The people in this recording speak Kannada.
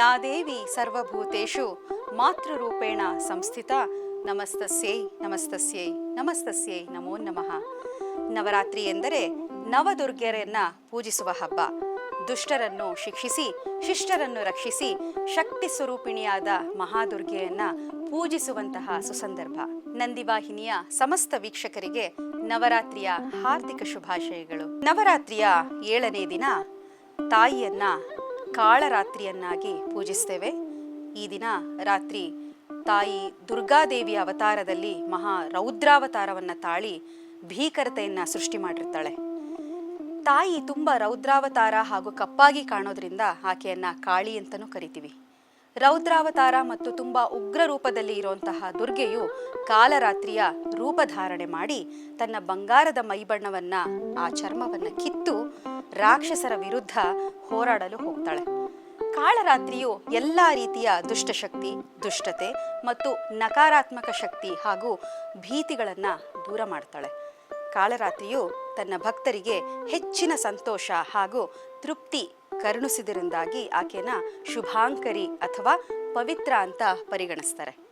ಯಾ ದೇವಿ ಸರ್ವಭೂತೇಷು ಮಾತೃರೂಪೇಣ ಸಂಸ್ಥಿತ, ನಮಸ್ತಸ್ಯೈ ನಮಸ್ತಸ್ಯೈ ನಮಸ್ತಸ್ಯೈ, ನಮೋ ನಮಃ. ನವರಾತ್ರಿ ಎಂದರೆ ನವದುರ್ಗೆಯರನ್ನ ಪೂಜಿಸುವ ಹಬ್ಬ. ದುಷ್ಟರನ್ನು ಶಿಕ್ಷಿಸಿ, ಶಿಷ್ಟರನ್ನು ರಕ್ಷಿಸಿ, ಶಕ್ತಿ ಸ್ವರೂಪಿಣಿಯಾದ ಮಹಾದುರ್ಗೆಯನ್ನ ಪೂಜಿಸುವಂತಹ ಸುಸಂದರ್ಭ. ನಂದಿವಾಹಿನಿಯ ಸಮಸ್ತ ವೀಕ್ಷಕರಿಗೆ ನವರಾತ್ರಿಯ ಹಾರ್ದಿಕ ಶುಭಾಶಯಗಳು. ನವರಾತ್ರಿಯ ಏಳನೇ ದಿನ ತಾಯಿಯನ್ನ ಕಾಳರಾತ್ರಿಯನ್ನಾಗಿ ಪೂಜಿಸ್ತೇವೆ. ಈ ದಿನ ರಾತ್ರಿ ತಾಯಿ ದುರ್ಗಾದೇವಿಯ ಅವತಾರದಲ್ಲಿ ಮಹಾ ರೌದ್ರಾವತಾರವನ್ನು ತಾಳಿ ಭೀಕರತೆಯನ್ನು ಸೃಷ್ಟಿ ಮಾಡಿರ್ತಾಳೆ. ತಾಯಿ ತುಂಬ ರೌದ್ರಾವತಾರ ಹಾಗೂ ಕಪ್ಪಾಗಿ ಕಾಣೋದ್ರಿಂದ ಆಕೆಯನ್ನ ಕಾಳಿ ಅಂತಲೂ ಕರಿತೀವಿ. ರೌದ್ರಾವತಾರ ಮತ್ತು ತುಂಬ ಉಗ್ರ ರೂಪದಲ್ಲಿ ಇರುವಂತಹ ದುರ್ಗೆಯು ಕಾಲರಾತ್ರಿಯ ರೂಪಧಾರಣೆ ಮಾಡಿ ತನ್ನ ಬಂಗಾರದ ಮೈಬಣ್ಣವನ್ನ ಆ ಚರ್ಮವನ್ನ ಕಿತ್ತು ರಾಕ್ಷಸರ ವಿರುದ್ಧ ಹೋರಾಡಲು ಹೋಗ್ತಾಳೆ. ಕಾಳರಾತ್ರಿಯು ಎಲ್ಲ ರೀತಿಯ ದುಷ್ಟಶಕ್ತಿ, ದುಷ್ಟತೆ ಮತ್ತು ನಕಾರಾತ್ಮಕ ಶಕ್ತಿ ಹಾಗೂ ಭೀತಿಗಳನ್ನು ದೂರ ಮಾಡ್ತಾಳೆ. ಕಾಳರಾತ್ರಿಯು ತನ್ನ ಭಕ್ತರಿಗೆ ಹೆಚ್ಚಿನ ಸಂತೋಷ ಹಾಗೂ ತೃಪ್ತಿ ಕರುಣಿಸಿದರಿಂದಾಗಿ ಆಕೆನ ಶುಭಾಂಕರಿ ಅಥವಾ ಪವಿತ್ರ ಅಂತ ಪರಿಗಣಿಸ್ತಾರೆ.